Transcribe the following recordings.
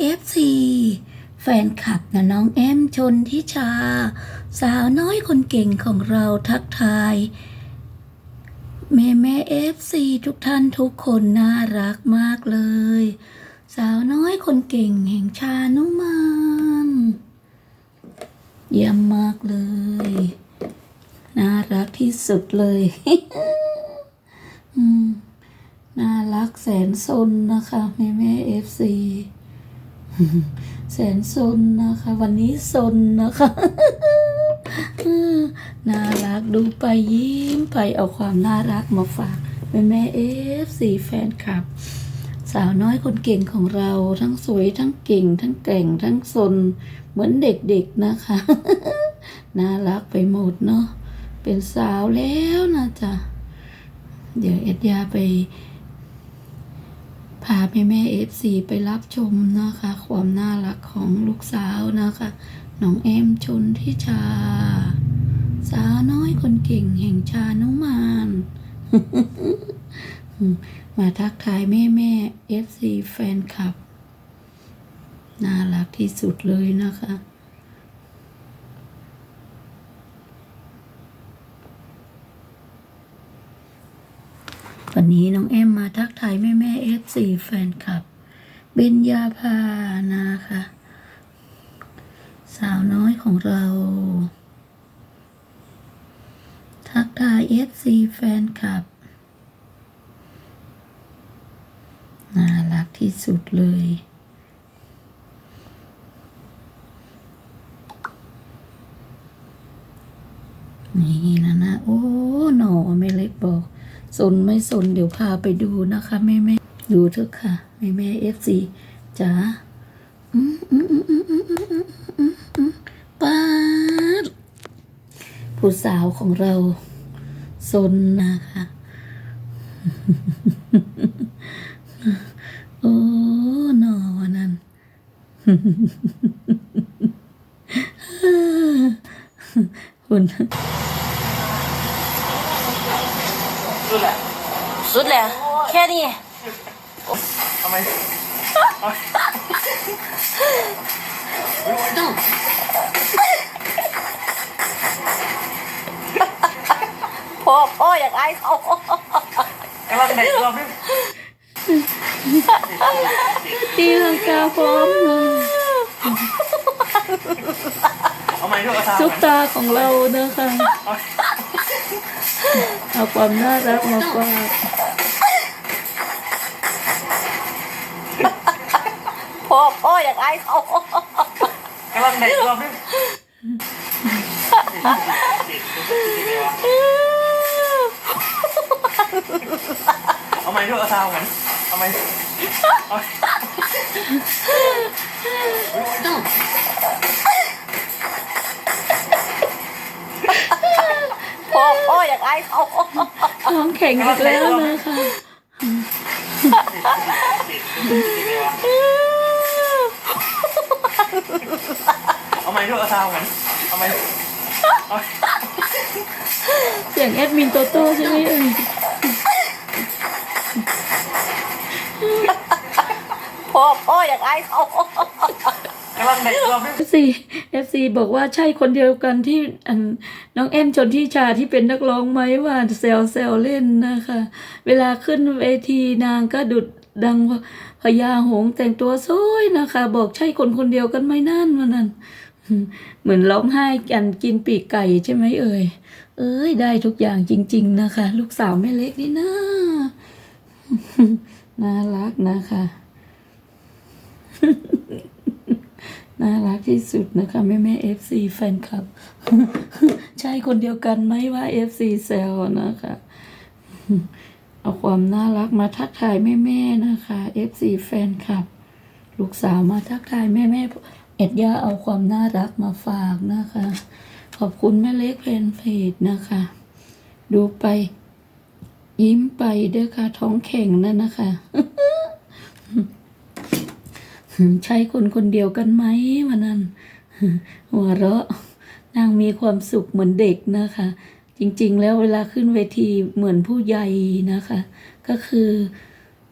เอฟซีแฟนคลับนะน้องแอมชนทิชา สาวน้อยคนเก่งของเราทักทาย แม่แม่เอฟซีทุกท่านทุกคนน่ารักมากเลย สาวน้อยคนเก่งแห่งชานุมานเยี่ยมมากเลย น่ารักที่สุดเลยน่ารักแสนซนนะคะ แม่แม่เอฟซี แสนซนนะคะ วันนี้ซนนะคะน่ารักดูไปยิ้มไปเอาความน่ารักมาฝากแม่แม่เอฟซีแฟนคลับ สาวน้อยคนเก่งของเราทั้งสวยทั้งเก่ง ทั้งแกร่งทั้งซน เหมือนเด็กๆนะคะ น่ารักไปหมดเนาะเป็นสาวแล้วนะจ๊ะเดี๋ยวเอ็ดยาไป พาแม่แม่เอฟซีไปรับชมนะคะ ความน่ารักของลูกสาวนะคะน้องเอ็มชนทิชา สาวน้อยคนเก่งแห่งชานุมานมาทักทายแม่แม่เอฟซีแฟนคลับ น่ารักที่สุดเลยนะคะ วันนี้น้องแอมมาทักทายแม่แม่เอฟซีแฟนคลับ เบญญาภานะคะ สาวน้อยของเรา ทักทายเอฟซีแฟนคลับ น่ารักที่สุดเลยนี่นะนะ โอ้ หนอไม่เล็กบอก สนไม่สนเดี๋ยวพาไปดูนะคะแม่แม่ดูเถอะค่ะแม่แม่เอฟซีจ๋าป้าผู้สาวของเราสนนะคะโอ้นอนั่นคุณ สุดแล้วแค่นี้ทำไมพ่อพ่ออยากไอ้เขากำลังเด็กรอบนึงตีลังกาพร้อมเลยเอาไม้ด้วยเอาซุปตาของเรานะคะ เอาความน่ารักมาฝากพ่อพ่ออยากไอ้เขากำลังเด็กรอบนึงเอาไม้ด้วยเอาซาวเหมือนเอาไม้เอาพ่ ไอ้เขาท้องแข็งอีกแล้วนะคะเอาไม้ด้วยเอาซาวเหมือนเอาไม้เอาเสียงแอดมินโตโต้ใช่ไหมเอ่ยพ่อพ่ออยากไอ้เขา ซีเอฟซีบอกว่าใช่คนเดียวกันที่อันน้องเอ็มชนที่ชาที่เป็นนักร้องไหมว่าเซลเซลเล่นนะคะ เวลาขึ้นเวทีนางก็ดุดดังพญาหงส์แต่งตัวสวยนะคะ บอกใช่คนคนเดียวกันไหมนั่นวันนั้นเหมือนร้องไห้กันกินปีกไก่ใช่ไหมเอ่ย เอ้ยได้ทุกอย่างจริง ๆ นะคะ ลูกสาวแม่เล็กนี่นะน่ารักนะคะ น่ารักที่สุดนะคะแม่แม่เอฟซีแฟนคลับ ใช่คนเดียวกันไหมว่าเอฟซีเซลนะคะ เอาความน่ารักมาทักทายแม่แม่นะคะเอฟซีแฟนคลับ ลูกสาวมาทักทายแม่แม่เอ็ดย่าเอาความน่ารักมาฝากนะคะ ขอบคุณแม่เล็กเพนเพจนะคะ ดูไป ยิ้มไปเด้อค่ะท้องแข็งนั่นนะคะ ใช่คนคนเดียวกันไหมวันนั้น หัวเราะนางมีความสุขเหมือนเด็กนะคะ จริงๆ แล้วเวลาขึ้นเวทีเหมือนผู้ใหญ่นะคะ ก็คือ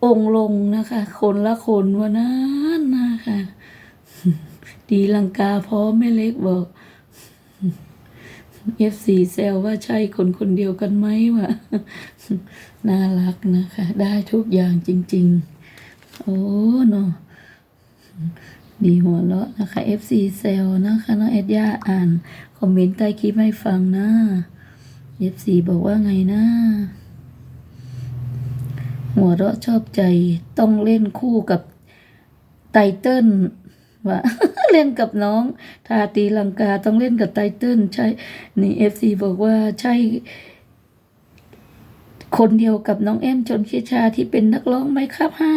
องค์ลงนะคะ คนละคนวันนั้นนะคะดีลังกาพร้อมแม่เล็กบอก F4 แซวว่าใช่คนคนเดียวกันไหมวะน่ารักนะคะ ได้ทุกอย่างจริง ๆ โอ้เนาะ ดีหัวเราะนะคะ F4 แซวนะคะน้องเอ็ดย่าอ่านคอมเมนต์ใต้คลิปให้ฟังนะ F4 บอกว่าไงนะหัวเราะชอบใจต้องเล่นคู่กับไตเติ้ลว่าเล่นกับน้องทาตีลังกาต้องเล่นกับไตเติ้ลใช่นี่เอฟซีบอกว่าใช่ คนเดียวกับน้องเอ็มชนคิชาที่เป็นนักร้องไหมครับฮ่า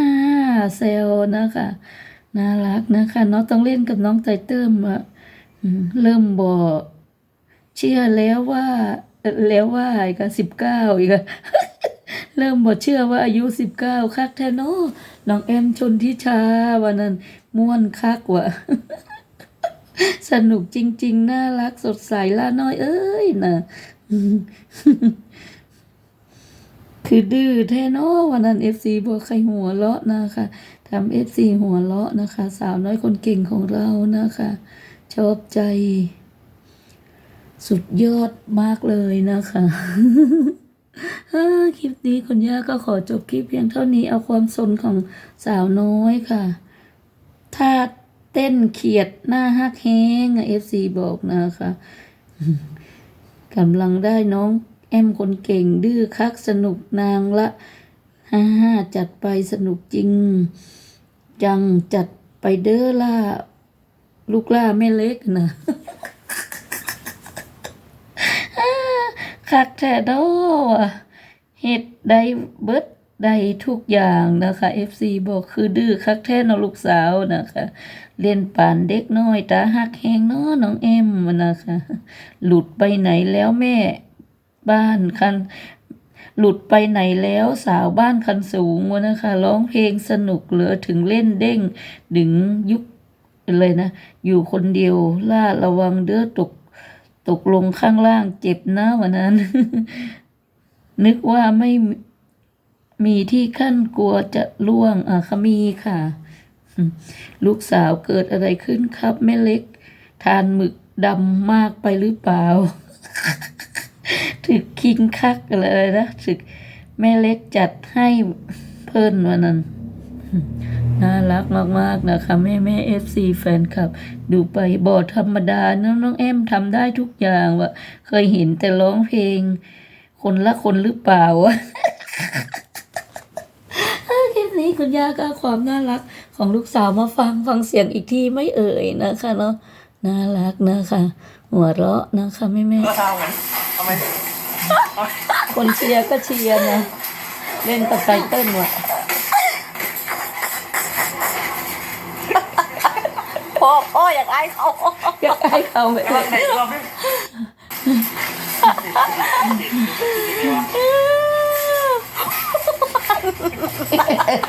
เซลนะคะ น่ารักนะคะน้องต้องเล่นกับน้องไตเติ้ลอะเริ่มบอกเชื่อแล้วว่าแล้วว่าอีกสิบเก้าอีกเริ่มบอกเชื่อว่าอายุสิบเก้าคักแท้เนอะน้องเอ็มชนทิชาวันนั้นม่วนคักว่ะสนุกจริง ๆ น่ารักสดใสล่าน้อยเอ้ยนะคือดื้อแท้เนอะวันนั้นเอฟซีบอกใครหัวเราะนะคะ ทำเอฟซีหัวเราะนะคะ สาวน้อยคนเก่งของเรานะคะ ชอบใจ สุดยอดมากเลยนะคะคลิปนี้คุณย่าก็ขอจบคลิปเพียงเท่านี้เอาความสนของสาวน้อยค่ะ ถ้าเต้นเขียดหน้าฮักแห้งเอฟซีบอกนะคะกำลังได้น้องแอมคนเก่งดื้อคักสนุกนางละ ฮ่าฮ่าจัดไปสนุกจริง จังจัดไปเด้อล่า ลูกล่าแม่เล็กนะคักแท้ดอวะเฮ็ดได้เบิดได้ทุกอย่างนะคะ FC บอกคือดื้อคักแท้เนาะลูกสาวนะคะเล่นป่านเด็กน้อยตาหักแหงเนาะน้องเอ็มนะคะ หลุดไปไหนแล้วแม่บ้านคัน หลุดไปไหนแล้วสาวบ้านคันสูงวะนะคะร้องเพลงสนุกเหลือถึงเล่นเด้งดึงยุคเลยนะ อยู่คนเดียวล่าระวังเด้อตก ตกลงข้างล่างเจ็บนะวันนั้น นึกว่าไม่มีที่ขั้นกลัวจะล่วงอะค่ะมีค่ะ ลูกสาวเกิดอะไรขึ้นครับ แม่เล็ก ทานหมึกดำมากไปหรือเปล่า ถึกคิงคักอะไรนะถึกแม่เล็กจัดให้เพิ่นวันนั้น น่ารักมากๆนะคะ แม่แม่เอฟซีแฟนคลับ ดูไปบอดธรรมดานะน้องแอมทำได้ทุกอย่างวะเคยเห็นแต่ร้องเพลง คนละคนหรือเปล่าวะคลิปนี้คุณย่าก็เอาความน่ารักของลูกสาวมาฟังฟังเสียงอีกทีไม่เอ่ยนะคะเนาะน่ารักนะคะ หัวเราะนะคะแม่แม่ ก็ซาวเหมือนทำไมๆคนเชียร์ก็เชียร์นะเล่นกับไตเติ้ลว่ะพ่อพ่ออยากไอ้เขาอยากให้เขาไปรอบไหนรอบนึง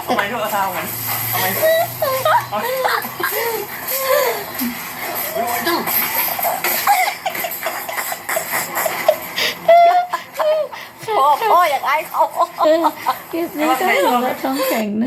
ทำไมด้วยซาวเหมือนทำไม พ่อพ่ออยากไอ้เขาเออคลิปนี้ก็หัวเราะท้องแข็งนะ